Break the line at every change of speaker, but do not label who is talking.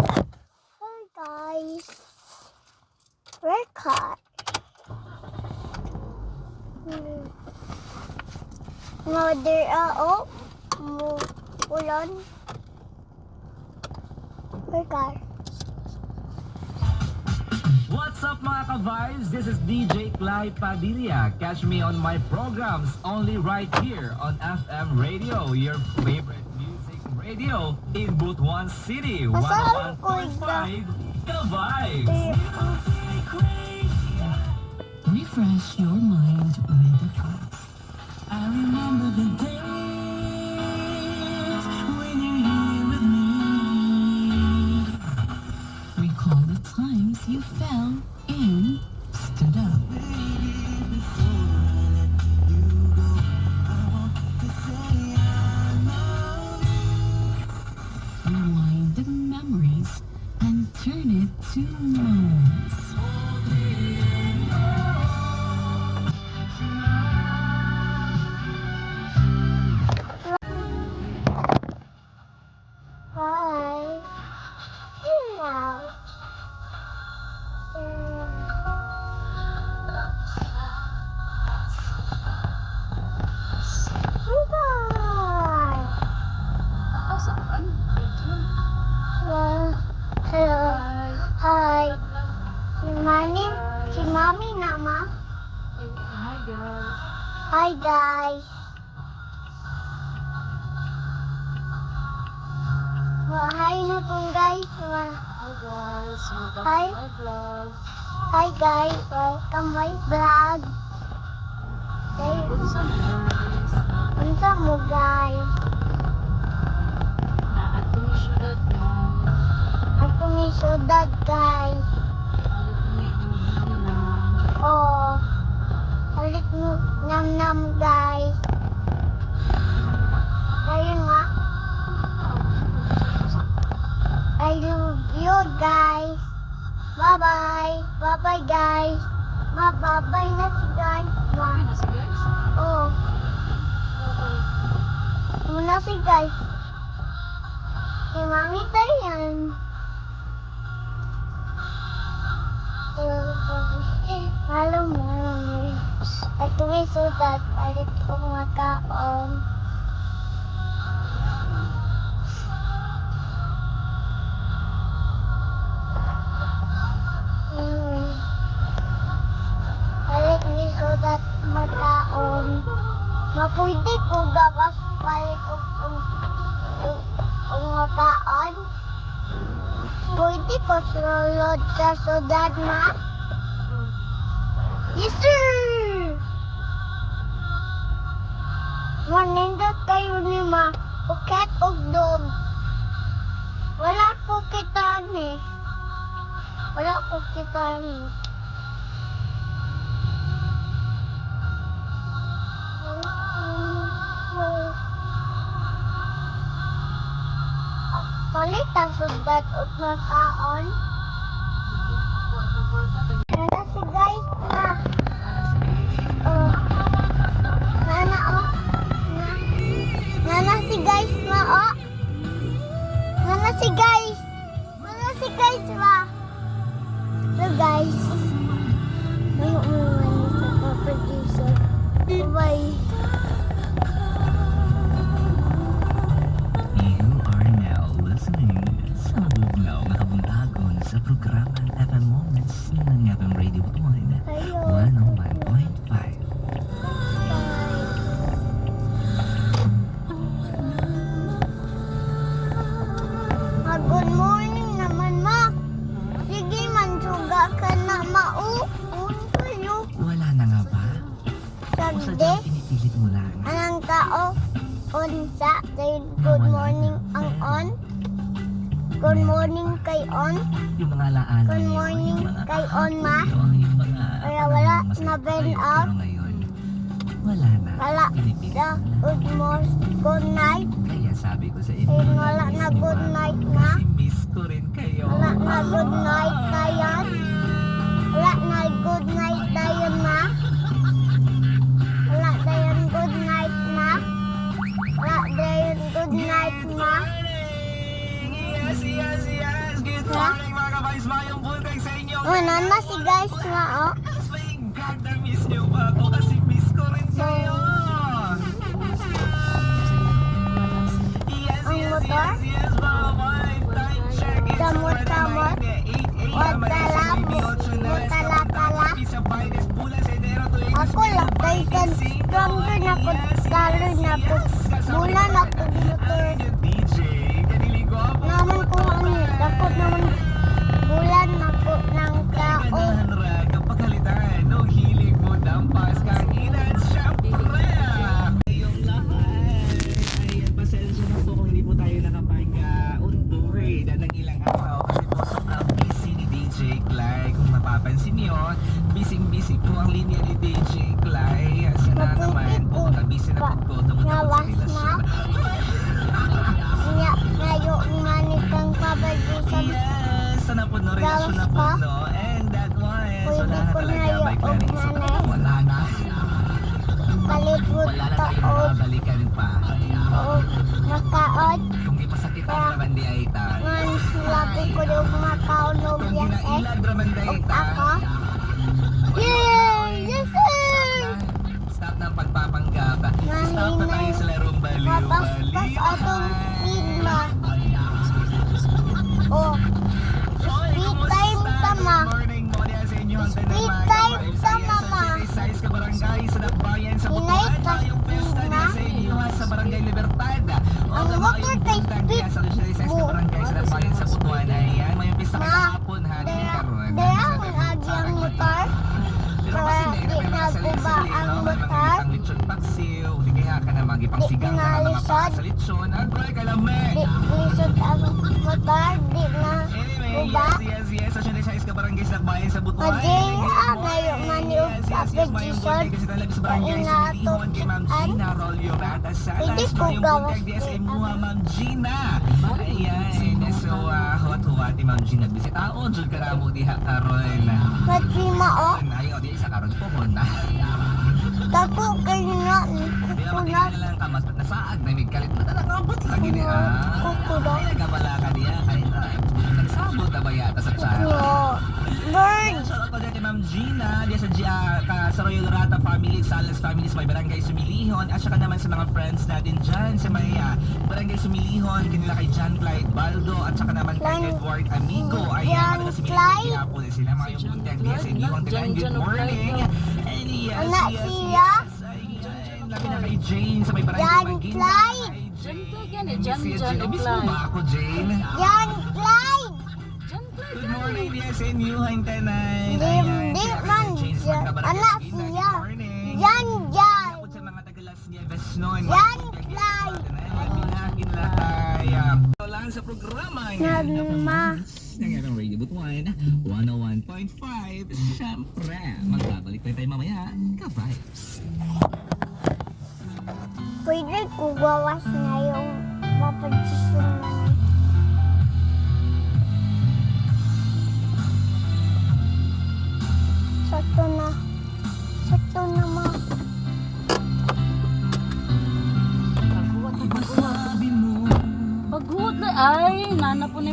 Hi guys. Red car. Hmm. Mother ah, oh. Mo ulan. Red car.
What's up mga ka-vibes? This is DJ Clay Padilla. Catch me on my programs only right here on FM Radio, your favorite radio in Butuan City.
Masarap ko
101.5 Ka-vibes!
Refresh your mind
na po guys.
Hi guys. Welcome
Hi.
to my vlog.
Hi guys, welcome my vlog. Hey,
What's up guys?
unsa mo guys?
Naato ni syudad mo.
Syudad love you guys. Bye bye. Bye bye guys. Bye bye bye na si guys.
Okay
Bye.
na si guys.
Oh,
Okay.
muna si guys. Si mami tayo yan. Halo mo. At kung sudat, alit ko mga Mapwede ko gawas palit o kung makaon. Pwede ko sulod sa sudat ma. Yes, sir! Manindot kayo ni ma. O cat o dog. Wala po kita ni. Wala po kita ni. Ang sudat o makaon. Nana si guys na. Oh. Nana oh. Na. Nana si guys na oh. Nana si guys. Nana si guys ba? So guys. May umuwan sa producer. Bye. Unsa. Say good morning ang on. Good morning kay on.
Yung mga alaala
Good morning kay on, ma.
mga
Wala, Na-burn
kayo,
out.
Wala na.
Wala.
Lang.
good morning. Good night.
Kaya sabi ko sa inyo,
Eh, wala na good night na.
Kasi miss ko rin kayo.
Wala na good night na yan. Wala na good night na ma. Na si guys nga, oh.
My God, na-miss niyo ba ako? Kasi miss ko rin kayo. Yes,
Ang
yes, yes, yes, mama. Time check. It's. 8
Wag
a.m.
talap. Tala-tala.
Pisa Baides, Bulas, Enero,
Ako lang, kay kan stronger na po, talo na na.
DJ, kaniligo ako.
Naman ko ano, dapat naman
mapapansin niyo, busy-busy po ang linya ni DJ Clay. Siya na naman po, nabisi na po ko tungkol sa relasyon.
Nya, ngayon manit kang kabalusan.
Yes, sana po no, relasyon na po no. And that one, wala na talaga. So,
nanay.
wala na. Wala na tayong
taon.
mabalikan pa.
Oo, makaon.
Kung di masakit ang raman di ay ta.
Ngan sinabi ko yung makaon ng
Kung
yes eh.
raman di ay ta.
ako. Yay! Yes sir!
Stop ng pagpapanggap. Stop na tayo sa larong baliw.
Mapaspas atong sigma. Oh,
Speed
time
inyo. Ang
Speed time
mga
tama,
Sa
ma.
Barangay sa Nabayan sa
Hinay
Butuan.
ka,
Tayong pesta
Tina.
niya sa inyo ha, sa Barangay Libertad. O
Ang
sa
motor
mga
kay
buntag niya sa Chitay Size ka
Speed.
barangay sa Nabayan sa Butuan. Ayan, may pista ka kahapon ha. Hindi
Daya,
karoon.
daya ang agi ang motor.
Pero kasi
Kaya
hindi
di
na may mga
naguba
sali-sali,
ang motor.
itang lechon paksiw. Hindi kaya ka na magipang
Di
sigang ka na sa lechon. Agoy, kalamig.
Di lisod ang motor, di na Guba.
yes, yes, yes. Sa Chitay Size ka barangay sa Nabayan sa Butuan.
Adi, ah, ngayon man yung application.
kasi talabis sa barangay sa Milihon kay Ma'am Gina Rolio Rata Salas.
Pwede ko gawas din,
imuha,
ano?
Ma'am Gina. Ayan, so, uh, huwat-huwat ni Ma'am Gina. Bisit tao, Jud ka na mo diha karon.
Matrima o,
Ayaw, di sa karon po ko na.
tako kayo na,
Kaya
kukunat.
makikita lang ka, mas nasaag na may kalit na talaga abot lagi ni ah. Ba yata sa chat?
Yo, bird.
Shout out ko dyan kay Ma'am Gina, diyan sa, G- ah, ka- sa Royal Rata family, Salas family, sa may barangay Sumilihon, at saka naman sa mga friends natin dyan, sa may ah, barangay Sumilihon, kanila kay John Clyde Baldo, at saka naman kay
Clyde.
Edward Amigo. Ayan,
John
mga Sumilihon,
Clyde.
kaya po sila mga yung buntag diya sa inyong
John-.
Good
John
morning.
Clyde.
And yes,
Anak
yes,
siya.
yes. Ayan, labi na kay Jane sa may barangay
John
Maguinda.
Clyde.
Ay,
John
Jane.
Clyde yan eh,
Miss
John-
you,
John
Jane. Miss mo
Clyde.
ba ako, Jane?
Clyde.
Clyde.
Good morning, DSNU, Hintanan.
Di, di man, Jan- anak siya. Yan, yan.
Ako sa mga taga Las Nieves noon.
Yan, Clyde.
Pinakin lahat. Wala sa programa.
Nalma.
Nangyarang Radio Butuan, 101.5. Siyempre, magbabalik pa tayo mamaya. Ka-vibes.
Pwede ko gawas na yung mapagsusunan. Sakto na. Sakto na ma.
Paghuwat na paghuwat. Paghuwat na ay, nana po na